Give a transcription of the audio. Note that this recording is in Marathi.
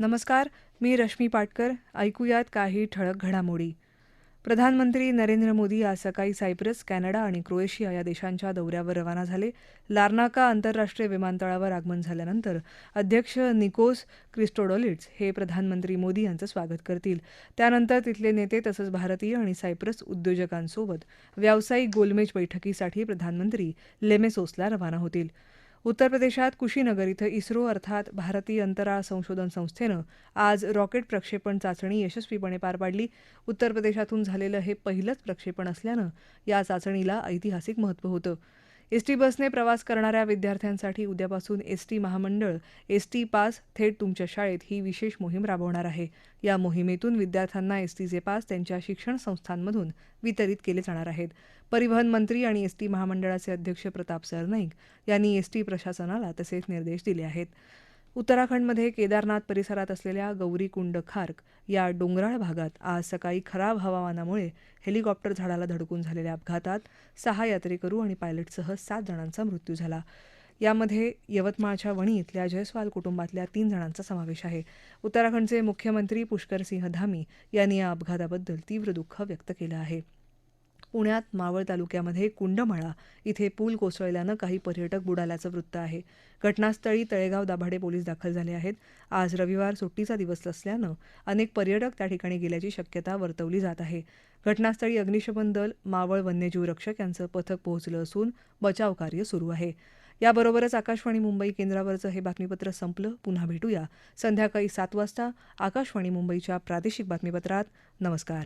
नमस्कार मी रश्मी पाटकर. ऐकूयात काही ठळक घडामोडी. प्रधानमंत्री नरेंद्र मोदी आज सकाळी सायप्रस कॅनडा आणि क्रोएशिया या देशांच्या दौऱ्यावर रवाना झाले. लार्नाका आंतरराष्ट्रीय विमानतळावर आगमन झाल्यानंतर अध्यक्ष निकोस क्रिस्टोडोलिट्स हे प्रधानमंत्री मोदी यांचं स्वागत करतील. त्यानंतर तिथले नेते तसंच भारतीय आणि सायप्रस उद्योजकांसोबत व्यावसायिक गोलमेज बैठकीसाठी प्रधानमंत्री लेमेसोसला रवाना होतील. उत्तर प्रदेशात कुशीनगर इथं इस्रो अर्थात भारतीय अंतराळ संशोधन संस्थेनं आज रॉकेट प्रक्षेपण चाचणी यशस्वीपणे पार पाडली. उत्तर प्रदेशातून झालेलं हे पहिलंच प्रक्षेपण असल्यानं या चाचणीला ऐतिहासिक महत्त्व होतं. एसटी बसने प्रवास करणाऱ्या विद्यार्थ्यांसाठी उद्यापासून एसटी महामंडळ एसटी पास थेट तुमच्या शाळेत ही विशेष मोहीम राबवणार आहे. या मोहिमेतून विद्यार्थ्यांना एसटीचे पास त्यांच्या शिक्षण संस्थांमधून वितरित केले जाणार आहेत. परिवहन मंत्री आणि एसटी महामंडळाचे अध्यक्ष प्रताप सरनाईक यांनी एसटी प्रशासनाला तसेच निर्देश दिले आहेत. उत्तराखंडमध्ये केदारनाथ परिसरात असलेल्या गौरीकुंड खार्क या डोंगराळ भागात आज सकाळी खराब हवामानामुळे हेलिकॉप्टर झाडाला धडकून झालेल्या अपघातात सहा यात्रेकरू आणि पायलटसह सात जणांचा मृत्यू झाला. यामध्ये यवतमाळच्या वणी इथल्या जयस्वाल कुटुंबातल्या तीन जणांचा समावेश आहे. उत्तराखंडचे मुख्यमंत्री पुष्करसिंह धामी यांनी या अपघाताबद्दल तीव्र दुःख व्यक्त केलं आहे. पुण्यात मावळ तालुक्यामध्ये कुंडमळा इथे पूल कोसळल्यानं काही पर्यटक बुडाल्याचं वृत्त आहे. घटनास्थळी तळेगाव दाभाडे पोलीस दाखल झाले आहेत. आज रविवार सुट्टीचा दिवस असल्यानं अनेक पर्यटक त्या ठिकाणी गेल्याची शक्यता वर्तवली जात आहे. घटनास्थळी अग्निशमन दल मावळ वन्यजीव रक्षक यांचं पथक पोहोचलं असून बचावकार्य सुरू आहे. याबरोबरच आकाशवाणी मुंबई केंद्रावरचं हे बातमीपत्र संपलं. पुन्हा भेटूया. संध्याकाळी सात वाजता आकाशवाणी मुंबईच्या प्रादेशिक बातमीपत्रात. नमस्कार.